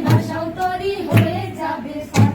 ভাষাও তরি হয়ে যাবে সার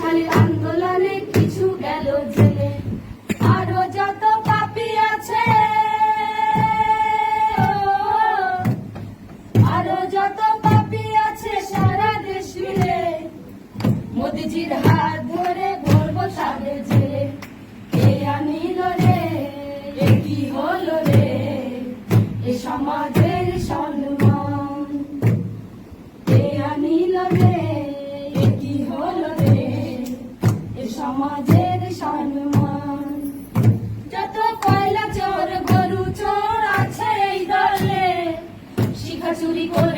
সন্দেশখালীর আন্দোলনে কিছু গেল জেলে। আরও যত পাপি আছে, আরও যত পাপি আছে সারা দেশ মিলে। মোদিজির হাত ধরে বলব সাবে যে কে আনিল রে এ কি হলো রে? এ সমাজের সমাজের সম্মান। যত কয়লা চোর গরু চোর আছে এই দলে শিখা চুরি করে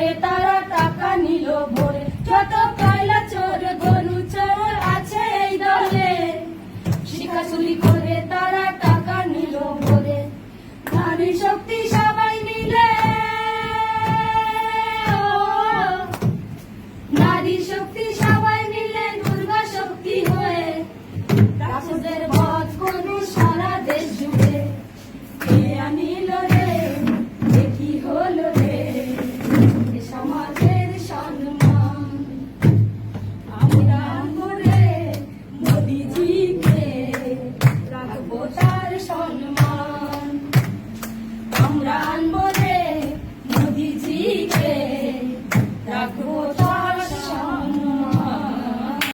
time.